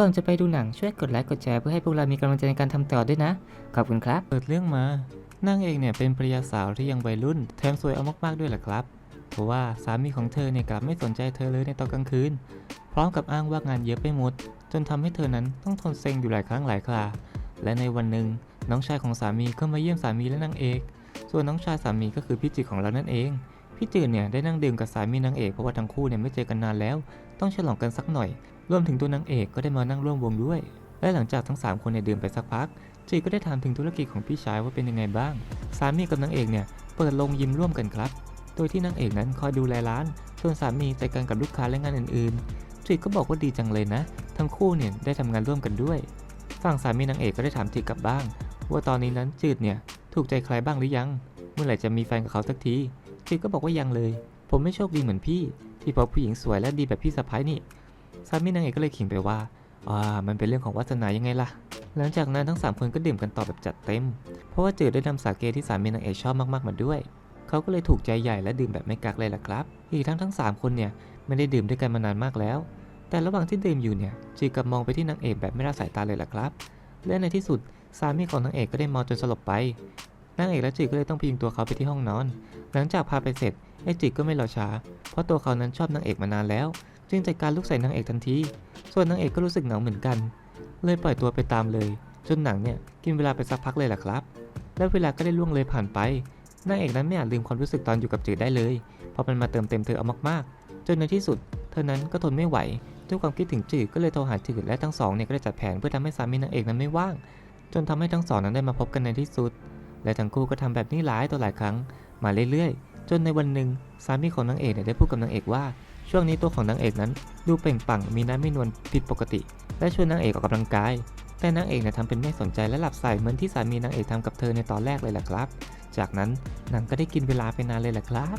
ก่อนจะไปดูหนังช่วยกดไลค์กดแชร์เพื่อให้พวกเรามีกำลังใจในการทำต่อด้วยนะ ขอบคุณครับ เปิดเรื่องมานางเอกเนี่ยเป็นภรรยาสาวที่ยังวัยรุ่น แถมสวยเอามากๆด้วยแหละครับเพราะว่าสามีของเธอเนี่ยกลับไม่สนใจเธอเลยในตอนกลางคืน พร้อมกับอ้างว่างานเยอะไปหมด จนทำให้เธอนั้นต้องทนเซ็งอยู่หลายครั้งหลายคราและในวันหนึ่งน้องชายของสามีก็มาเยี่ยมสามีและนางเอก ส่วนน้องชายสามีก็คือพี่จืดของเรานั่นเอง พี่จืดเนี่ยได้นั่งดื่มกับสามีนางเอกเพราะว่าทั้งคู่เนี่ยไม่เจอกันนานแล้ว ต้องฉลองกันสักหน่อย รวมถึงตัวนางเอกก็ได้มานั่งร่วมวงด้วย และหลังจากทั้งสามคนเนี่ยดื่มไปสักพักจีก็ได้ถามถึงธุรกิจของพี่ชายว่าเป็นยังไงบ้าง สามีกับนางเอกเนี่ยเปิดโรงยิมร่วมกันครับ โดยที่นางเอกนั้นคอยดูแลร้าน ส่วนสามีจัดการกับลูกค้าและงานอื่นๆจีก็บอกว่าดีจังเลยนะ ทั้งคู่เนี่ยได้ทำงานร่วมกันด้วย ฝั่งสามีนางเอกก็ได้ถามจีกลับบ้าง ว่าตอนนี้นั้นจืดเนี่ยถูกใจใครบ้างหรือยัง เมื่อไหร่จะมีแฟนกับเขาสักที จีก็บอกว่ายังเลย ผมไม่โชคดีเหมือนพี่ ที่พบผู้หญิงสวยและดีแบบพี่สะพ้ายนี่สามีนางเอกก็เลยขิงไปว่าอ่ามันเป็นเรื่องของวาสนายังไงล่ะ หลังจากนั้นทั้ง 3 คนก็ดื่มกันต่อแบบจัดเต็ม เพราะว่าจืดได้นำสาเกที่สามีนางเอกชอบมากๆมาด้วย เขาก็เลยถูกใจใหญ่และดื่มแบบไม่กักเลยล่ะครับ อีกทั้งทั้ง 3 คนเนี่ยไม่ได้ดื่มด้วยกันมานานมากแล้ว แต่ระหว่างที่ดื่มอยู่เนี่ยจืดกับมองไปที่นางเอกแบบไม่ละสายตาเลยล่ะครับ และในที่สุดสามีของนางเอกก็ได้มองจนสลบไป นางเอกและจืดก็เลยต้องพยุงตัวเขาไปที่ห้องนอน หลังจากพาไปเสร็จไอจืดก็ไม่รอช้า เพราะตัวเขานั้นชอบนางเอกมานานแล้ว จึงจัดการลุกใส่นางเอกทันที ส่วนนางเอกก็รู้สึกเหงาเหมือนกัน เลยปล่อยตัวไปตามเลย จนหนังเนี่ยกินเวลาไปสักพักเลยแหละครับ แล้วเวลาก็ได้ล่วงเลยผ่านไป นางเอกนั้นไม่อาจลืมความรู้สึกตอนอยู่กับจืดได้เลย เพราะมันมาเติมเต็มเธอเอามากๆ จนในที่สุด เธอนั้นก็ทนไม่ไหว ด้วยความคิดถึงจืดก็เลยโทรหาจืดและทั้งสองเนี่ยก็ได้จัดแผนเพื่อทำให้สามีนางเอกนั้นไม่ว่าง จนทำให้ทั้งสองนั้นได้มาพบกันในที่สุด และทั้งคู่ก็ทำแบบนี้หลายต่อหลายครั้งมาเรื่อยๆ จนในวันหนึ่งสามีของนางเอกเนี่ยได้พูดกับนางเอกว่า ช่วงนี้ตัวของนางเอกนั้น ดูเปล่งปลั่งมีน้ำไม่นวลผิดปกติ และชวนนางเอกออกกำลังกาย แต่นางเอกเนี่ยทำเป็นไม่สนใจและหลับใส่เหมือนที่สามีนางเอกทำกับเธอในตอนแรกเลยแหละครับ จากนั้นหนังก็ได้กินเวลาไปนานเลยแหละครับ